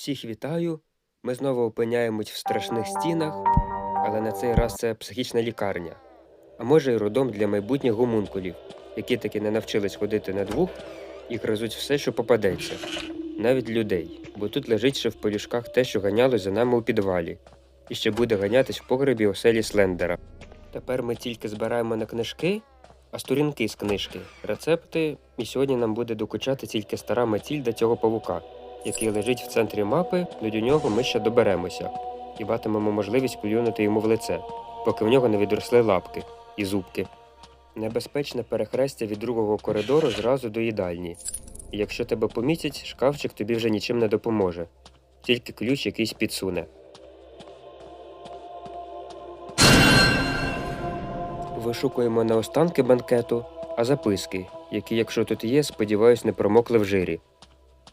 Всіх вітаю. Ми знову опиняємось в страшних стінах, але на цей раз це психічна лікарня. А може й родом для майбутніх гомункулів, які таки не навчились ходити на двох і гризуть все, що попадеться, навіть людей, бо тут лежить ще в полюшках те, що ганялось за нами у підвалі, і ще буде ганятись в погребі оселі Слендера. Тепер ми тільки збираємо не книжки, а сторінки з книжки, рецепти, і сьогодні нам буде докучати тільки стара Матільда цього павука, який лежить в центрі мапи, но до нього ми ще доберемося і матимемо можливість плюнути йому в лице, поки в нього не відросли лапки і зубки. Небезпечне перехрестя від другого коридору зразу до їдальні. І якщо тебе помітять, шкафчик тобі вже нічим не допоможе, тільки ключ якийсь підсуне. Вишукуємо не останки банкету, а записки, які, якщо тут є, сподіваюсь, не промокли в жирі.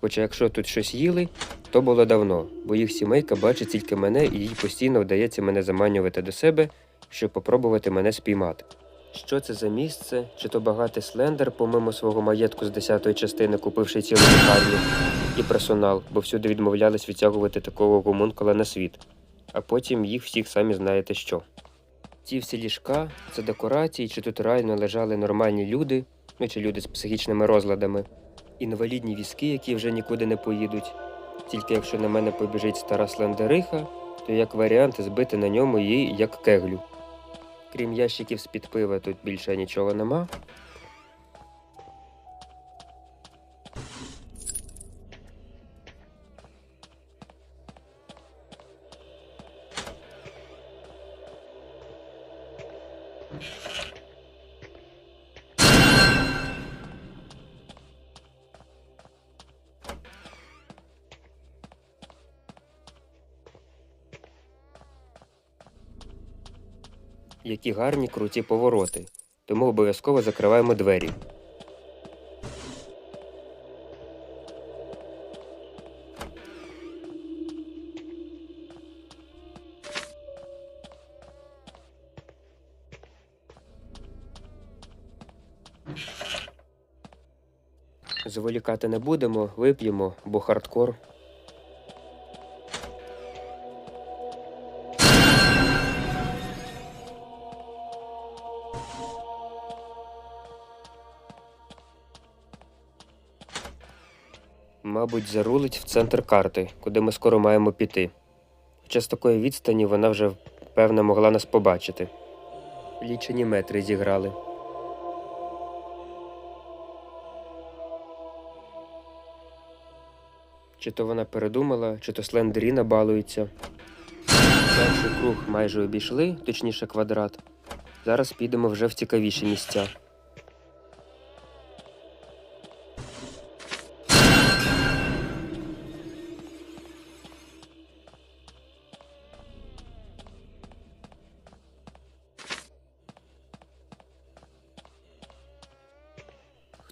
Хоча якщо тут щось їли, то було давно, бо їх сімейка бачить тільки мене і їй постійно вдається мене заманювати до себе, щоб попробувати мене спіймати. Що це за місце? Чи то багатий слендер, помимо свого маєтку з десятої частини, купивши цілу лікарню і персонал, бо всюди відмовлялись відтягувати такого гомункула на світ, а потім їх всіх самі знаєте що. Ті всі ліжка це декорації, чи тут реально лежали нормальні люди, ну чи люди з психічними розладами, інвалідні візки, які вже нікуди не поїдуть. Тільки якщо на мене побіжить стара слендериха, то як варіант збити на ньому її як кеглю. Крім ящиків з-під пива, тут більше нічого нема. Які гарні круті повороти. Тому обов'язково закриваємо двері. Зволікати не будемо, вип'ємо, бо хардкор. Мабуть, зарулить в центр карти, куди ми скоро маємо піти. Хоча з такої відстані вона вже, певно, могла нас побачити. Лічені метри зіграли. Чи то вона передумала, чи то слендеріна балується. Перший круг майже обійшли, точніше квадрат. Зараз підемо вже в цікавіші місця.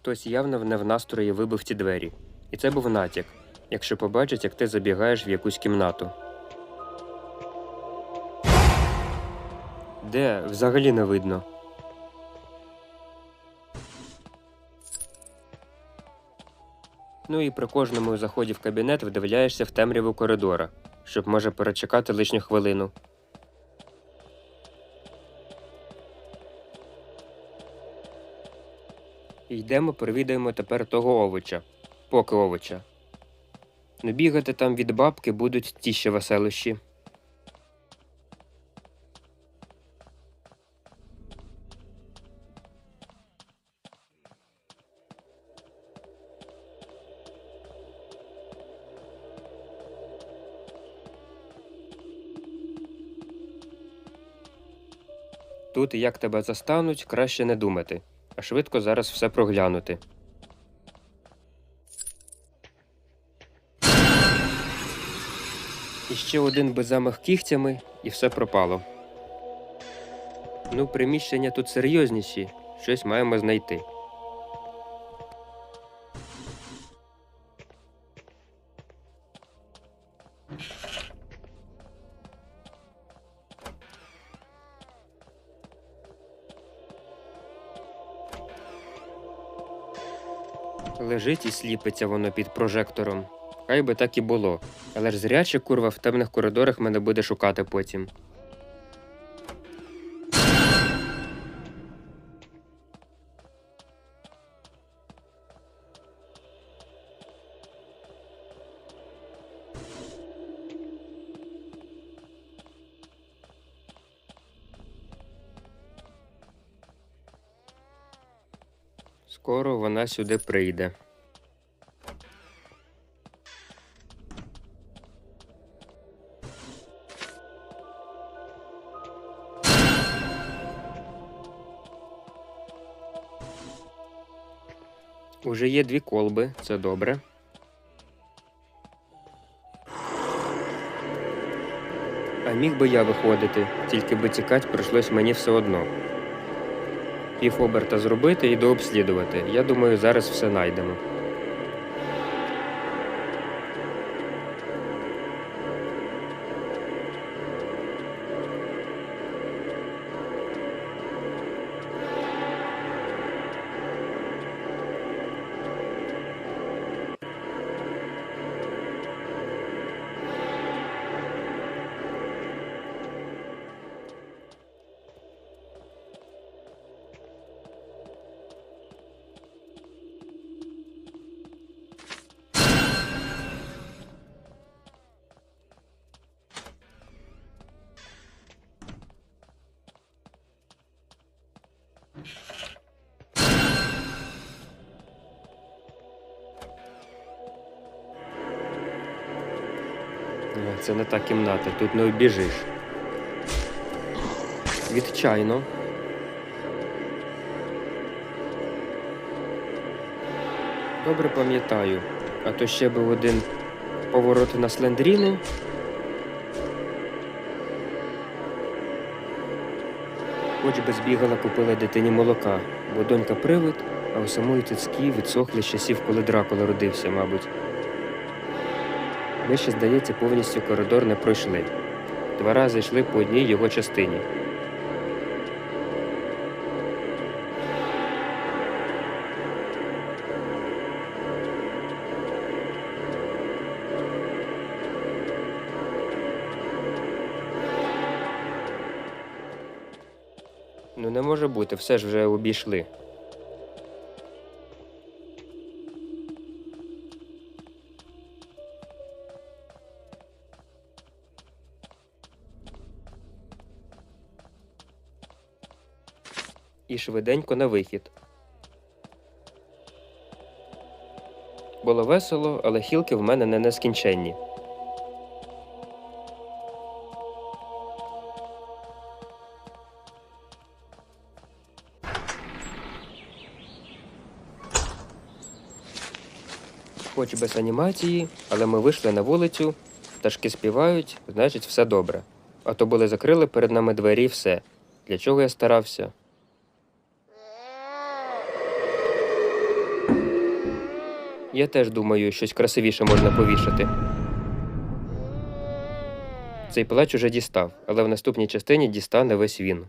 Хтось явно не в настрої вибив ті двері. І це був натяк, якщо побачить, як ти забігаєш в якусь кімнату. Де? Взагалі не видно. Ну і при кожному заході в кабінет вдивляєшся в темряву коридора, щоб може перечекати лишню хвилину. Йдемо, провідаємо тепер того овоча, поки овоча. Ну бігати там від бабки будуть ті ще веселощі. Тут, як тебе застануть, краще не думати, а швидко зараз все проглянути. І ще один би замах кігтями, і все пропало. Ну, приміщення тут серйозніші, щось маємо знайти. Лежить і сліпиться воно під прожектором. Хай би так і було. Але ж зряче курва в темних коридорах мене буде шукати потім. Скоро вона сюди прийде. Уже є дві колби, це добре. А міг би я виходити, тільки би тікати прийшлось мені все одно. Пів оберта зробити і дообслідувати. Я думаю, зараз все знайдемо. Це не та кімната, тут не обіжиш. Відчайно. Добре пам'ятаю, а то ще був один поворот на слендріну. Хоч би збігала, купила дитині молока, бо донька привид, а у самої цицькі відсохли з часів, коли Дракула родився, мабуть. Ми ще, здається, повністю коридор не пройшли. Два рази йшли по одній його частині. Ну не може бути, все ж вже обійшли. І швиденько на вихід. Було весело, але хілки в мене не нескінченні. Хоч без анімації, але ми вийшли на вулицю, пташки співають, значить, все добре. А то були закрили перед нами двері все. Для чого я старався? Я теж думаю, щось красивіше можна повішати. Цей плач уже дістав, але в наступній частині дістане весь він.